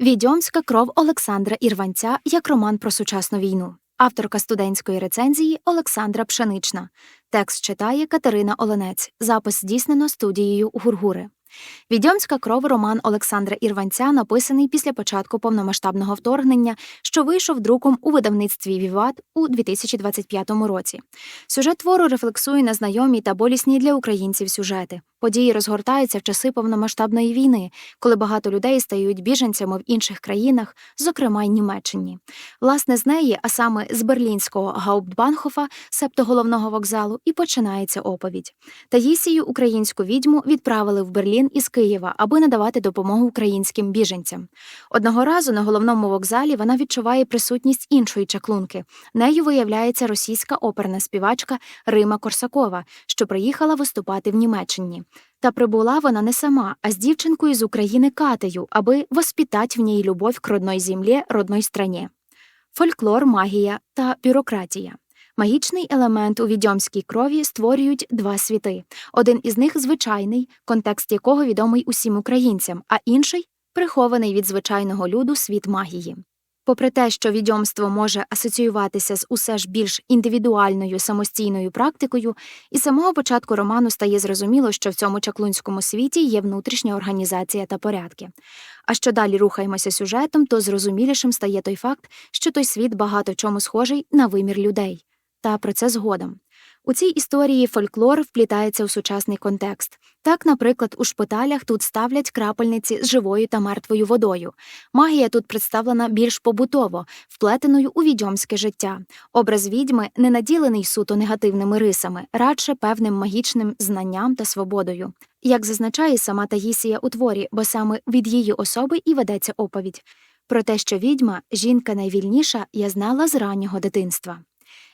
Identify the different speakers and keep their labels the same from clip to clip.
Speaker 1: Відьомська кров Олександра Ірванця як роман про сучасну війну. Авторка студентської рецензії Олександра Пшенична. Текст читає Катерина Оленець. Запис здійснено студією Гургури. Відьомська кров роман Олександра Ірванця написаний після початку повномасштабного вторгнення, що вийшов друком у видавництві Віват у 2025 році. Сюжет твору рефлексує на знайомі та болісні для українців сюжети. Події розгортаються в часи повномасштабної війни, коли багато людей стають біженцями в інших країнах, зокрема й Німеччині. Власне, з неї, а саме з берлінського Гауптбанхофа, себто головного вокзалу, і починається оповідь. Таїсію, українську відьму, відправили в Берлін із Києва, аби надавати допомогу українським біженцям. Одного разу на головному вокзалі вона відчуває присутність іншої чаклунки. Нею виявляється російська оперна співачка Рима Корсакова, що приїхала виступати в Німеччині. Та прибула вона не сама, а з дівчинкою з України Катею, аби воспитать в ній любов к родной землі, родной стране. Фольклор, магія та бюрократія. Магічний елемент у відьомській крові створюють два світи. Один із них звичайний, контекст якого відомий усім українцям, а інший прихований від звичайного люду світ магії. Попри те, що відьомство може асоціюватися з усе ж більш індивідуальною самостійною практикою, із самого початку роману стає зрозуміло, що в цьому чаклунському світі є внутрішня організація та порядки. А що далі рухаємося сюжетом, то зрозумілішим стає той факт, що той світ багато в чому схожий на вимір людей. Та про це згодом. У цій історії фольклор вплітається у сучасний контекст. Так, наприклад, у шпиталях тут ставлять крапельниці з живою та мертвою водою. Магія тут представлена більш побутово, вплетеною у відьомське життя. Образ відьми не наділений суто негативними рисами, радше певним магічним знанням та свободою. Як зазначає сама Таїсія у творі, бо саме від її особи і ведеться оповідь. Про те, що відьма жінка найвільніша, я знала з раннього дитинства.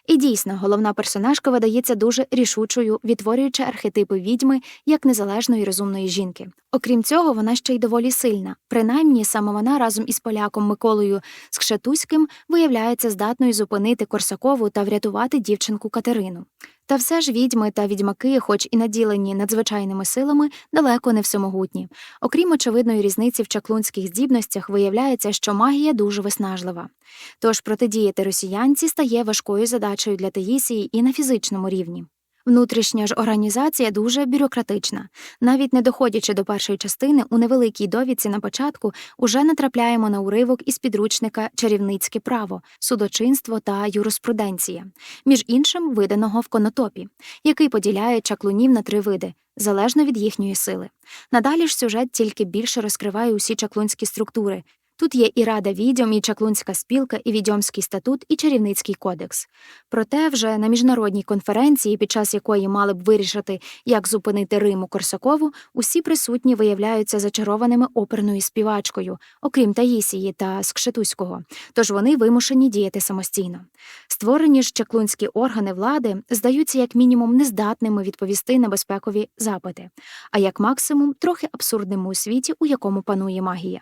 Speaker 1: І дійсно, головна персонажка видається дуже рішучою, відтворюючи архетипи відьми як незалежної розумної жінки. Окрім цього, вона ще й доволі сильна. Принаймні, саме вона разом із поляком Миколою Скшетуським виявляється здатною зупинити Корсакову та врятувати дівчинку Катерину. Та все ж відьми та відьмаки, хоч і наділені надзвичайними силами, далеко не всемогутні. Окрім очевидної різниці в чаклунських здібностях, виявляється, що магія дуже виснажлива. Тож протидіяти росіянці стає важкою задачею для Таїсії і на фізичному рівні. Внутрішня ж організація дуже бюрократична. Навіть не доходячи до першої частини, у невеликій довідці на початку уже натрапляємо на уривок із підручника Чарівницьке право, судочинство та юриспруденція, між іншим виданого в конотопі, який поділяє чаклунів на три види. Залежно від їхньої сили. Надалі ж сюжет тільки більше розкриває усі чаклунські структури, Тут є і рада відьом, і чаклунська спілка, і відьомський статут, і чарівницький кодекс. Проте вже на міжнародній конференції, під час якої мали б вирішити, як зупинити Риму Корсакову, усі присутні виявляються зачарованими оперною співачкою, окрім Таїсії та Скшетуського, тож вони вимушені діяти самостійно. Створені ж чаклунські органи влади здаються як мінімум нездатними відповісти на безпекові запити, а як максимум трохи абсурдними у світі, у якому панує магія.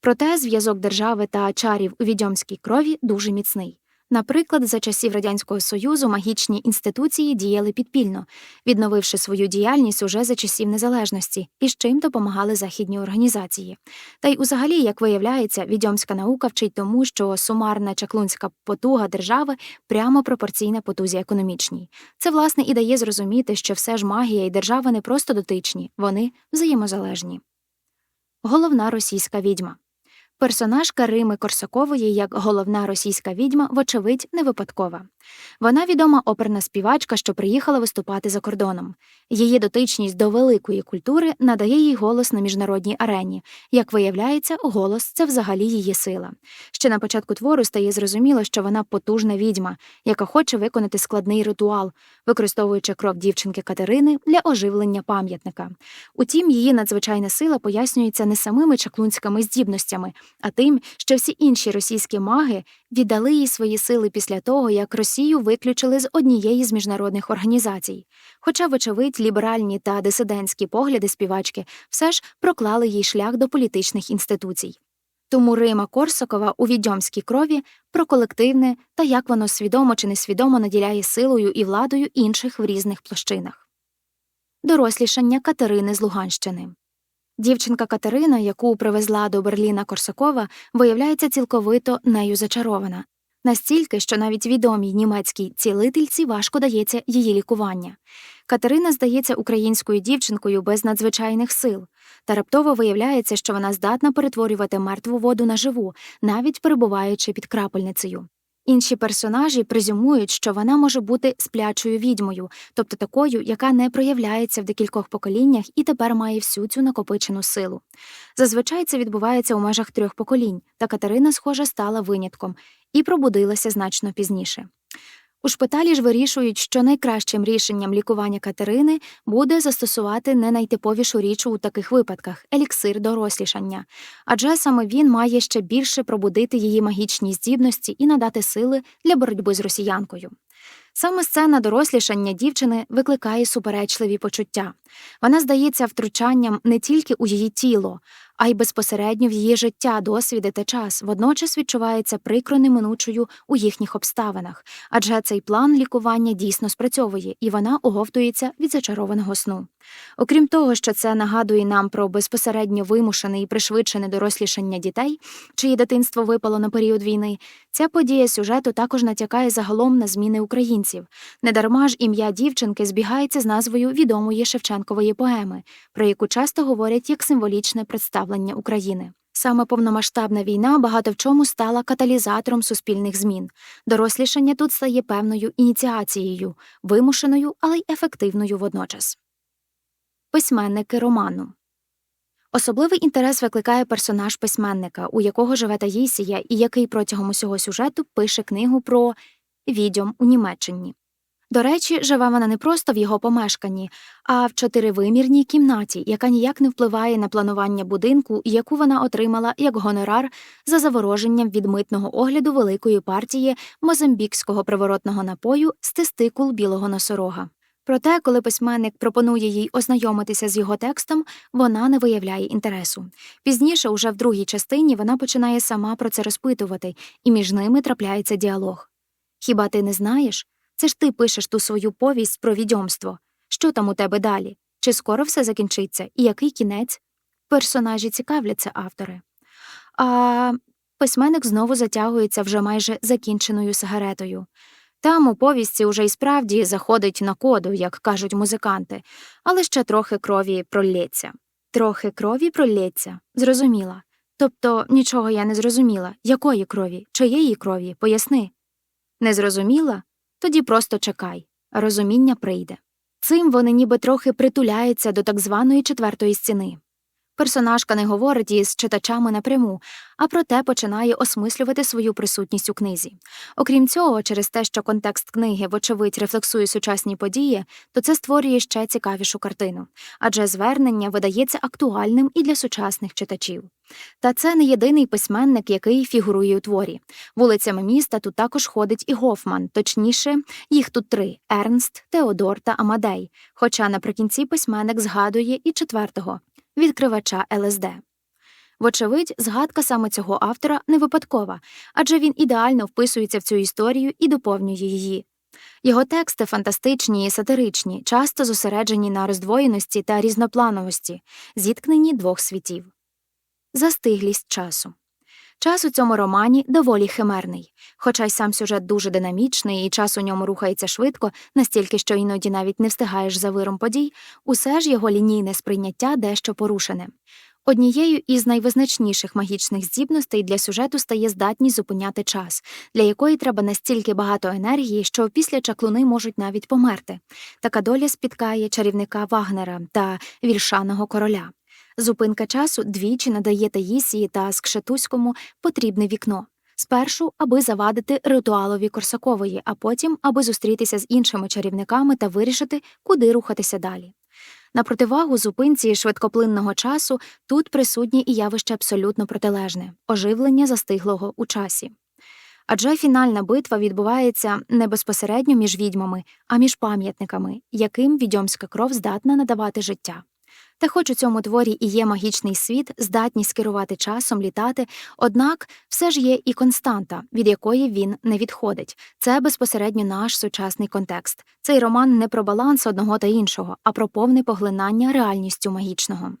Speaker 1: Проте зв'язок держави та чарів у відьомській крові дуже міцний. Наприклад, за часів Радянського Союзу магічні інституції діяли підпільно, відновивши свою діяльність уже за часів незалежності, і з чим допомагали західні організації. Та й, узагалі, як виявляється, відьомська наука вчить тому, що сумарна чаклунська потуга держави прямо пропорційна потузі економічній. Це, власне, і дає зрозуміти, що все ж магія і держава не просто дотичні, вони взаємозалежні. Головна російська відьма. Персонажка Рими Корсакової як головна російська відьма, вочевидь, не випадкова. Вона відома оперна співачка, що приїхала виступати за кордоном. Її дотичність до великої культури надає їй голос на міжнародній арені. Як виявляється, голос це взагалі її сила. Ще на початку твору стає зрозуміло, що вона потужна відьма, яка хоче виконати складний ритуал, використовуючи кров дівчинки Катерини для оживлення пам'ятника. Утім, її надзвичайна сила пояснюється не самими чаклунськими здібностями а тим, що всі інші російські маги віддали їй свої сили після того, як Росію виключили з однієї з міжнародних організацій. Хоча, вочевидь, ліберальні та дисидентські погляди співачки все ж проклали їй шлях до політичних інституцій. Тому Рима Корсакова у відьомській крові про колективне та як воно свідомо чи несвідомо наділяє силою і владою інших в різних площинах. Дорослішання Катерини з Луганщини Дівчинка Катерина, яку привезла до Берліна Корсакова, виявляється цілковито нею зачарована. Настільки, що навіть відомій німецькій цілительці важко дається її лікування. Катерина здається українською дівчинкою без надзвичайних сил, та раптово виявляється, що вона здатна перетворювати мертву воду на живу, навіть перебуваючи під крапельницею. Інші персонажі презюмують, що вона може бути сплячою відьмою, тобто такою, яка не проявляється в декількох поколіннях і тепер має всю цю накопичену силу. Зазвичай це відбувається у межах трьох поколінь, та Катерина, схоже, стала винятком і пробудилася значно пізніше. У шпиталі ж вирішують, що найкращим рішенням лікування Катерини буде застосувати не найтиповішу річ у таких випадках еліксир дорослішання, адже саме він має ще більше пробудити її магічні здібності і надати сили для боротьби з росіянкою. Саме сцена дорослішання дівчини викликає суперечливі почуття. Вона здається втручанням не тільки у її тіло, а й безпосередньо в її життя, досвіди та час, водночас відчувається прикро неминучою у їхніх обставинах, адже цей план лікування дійсно спрацьовує, і вона оговтується від зачарованого сну. Окрім того, що це нагадує нам про безпосередньо вимушене і пришвидшене дорослішання дітей, чиє дитинство випало на період війни, ця подія сюжету також натякає загалом на зміни українців. Недарма ж ім'я дівчинки збігається з назвою відомої Шевченкової поеми, про яку часто говорять як символічне представлення України. Саме повномасштабна війна багато в чому стала каталізатором суспільних змін. Дорослішання тут стає певною ініціацією, вимушеною, але й ефективною водночас. Письменники роману Особливий інтерес викликає персонаж письменника, у якого живе Таїсія, і який протягом усього сюжету пише книгу про відьом у Німеччині. До речі, живе вона не просто в його помешканні, а в чотиривимірній кімнаті, яка ніяк не впливає на планування будинку, яку вона отримала як гонорар за завороженням від митного огляду великої партії мозамбікського приворотного напою з тестикул білого носорога. Проте, коли письменник пропонує їй ознайомитися з його текстом, вона не виявляє інтересу. Пізніше, уже в другій частині, вона починає сама про це розпитувати, і між ними трапляється діалог. Хіба ти не знаєш? Це ж ти пишеш ту свою повість про відьомство. Що там у тебе далі? Чи скоро все закінчиться, і який кінець? Персонажі цікавляться автори. А письменник знову затягується вже майже закінченою сигаретою. Там у повісті уже й справді заходить на коду, як кажуть музиканти, але ще трохи крові пролється. Трохи крові пролється, зрозуміла. Тобто нічого я не зрозуміла. Якої крові, чиєї крові, поясни. Не зрозуміла? Тоді просто чекай, розуміння прийде. Цим вони ніби трохи притуляються до так званої четвертої стіни. Персонажка не говорить із читачами напряму, а проте починає осмислювати свою присутність у книзі. Окрім цього, через те, що контекст книги, вочевидь, рефлексує сучасні події, то це створює ще цікавішу картину, адже звернення видається актуальним і для сучасних читачів. Та це не єдиний письменник, який фігурує у творі. Вулицями міста тут також ходить і Гофман, точніше, їх тут три Ернст, Теодор та Амадей. Хоча наприкінці письменник згадує і четвертого відкривача ЛСД. Вочевидь, згадка саме цього автора не випадкова, адже він ідеально вписується в цю історію і доповнює її. Його тексти фантастичні і сатиричні, часто зосереджені на роздвоєності та різноплановості, зіткненні двох світів. Застиглість часу. Час у цьому романі доволі химерний, хоча й сам сюжет дуже динамічний, і час у ньому рухається швидко, настільки, що іноді навіть не встигаєш за виром подій, усе ж його лінійне сприйняття дещо порушене. Однією із найвизначніших магічних здібностей для сюжету стає здатність зупиняти час, для якої треба настільки багато енергії, що після чаклуни можуть навіть померти. Така доля спіткає чарівника Вагнера та вільшаного короля. Зупинка часу двічі надає Таїсії та Скшетуському потрібне вікно. Спершу, аби завадити ритуалові Корсакової, а потім, аби зустрітися з іншими чарівниками та вирішити, куди рухатися далі. На противагу зупинці швидкоплинного часу тут присутнє і явище абсолютно протилежне оживлення застиглого у часі. Адже фінальна битва відбувається не безпосередньо між відьмами, а між пам'ятниками, яким відьомська кров здатна надавати життя. Та хоч у цьому творі і є магічний світ, здатність керувати часом, літати, однак все ж є і константа, від якої він не відходить. Це безпосередньо наш сучасний контекст. Цей роман не про баланс одного та іншого, а про повне поглинання реальністю магічного.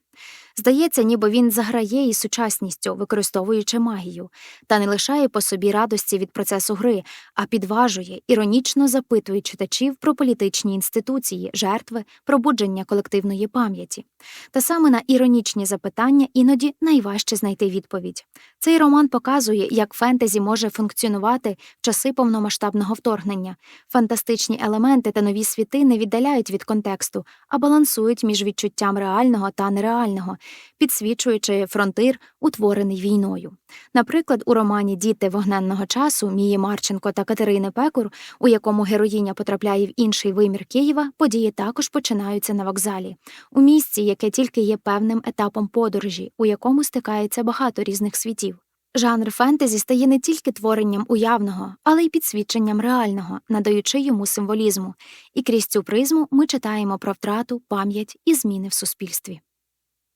Speaker 1: Здається, ніби він заграє із сучасністю, використовуючи магію, та не лишає по собі радості від процесу гри, а підважує, іронічно запитує читачів про політичні інституції, жертви, пробудження колективної пам'яті. Та саме на іронічні запитання іноді найважче знайти відповідь. Цей роман показує, як фентезі може функціонувати в часи повномасштабного вторгнення. Фантастичні елементи та нові світи не віддаляють від контексту, а балансують між відчуттям реального та нереального, підсвічуючи фронтир, утворений війною. Наприклад, у романі Діти вогненного часу Мії Марченко та Катерини Пекур, у якому героїня потрапляє в інший вимір Києва, події також починаються на вокзалі, у місці, яке тільки є певним етапом подорожі, у якому стикається багато різних світів. Жанр фентезі стає не тільки творенням уявного, але й підсвідченням реального, надаючи йому символізму, і крізь цю призму ми читаємо про втрату, пам'ять і зміни в суспільстві.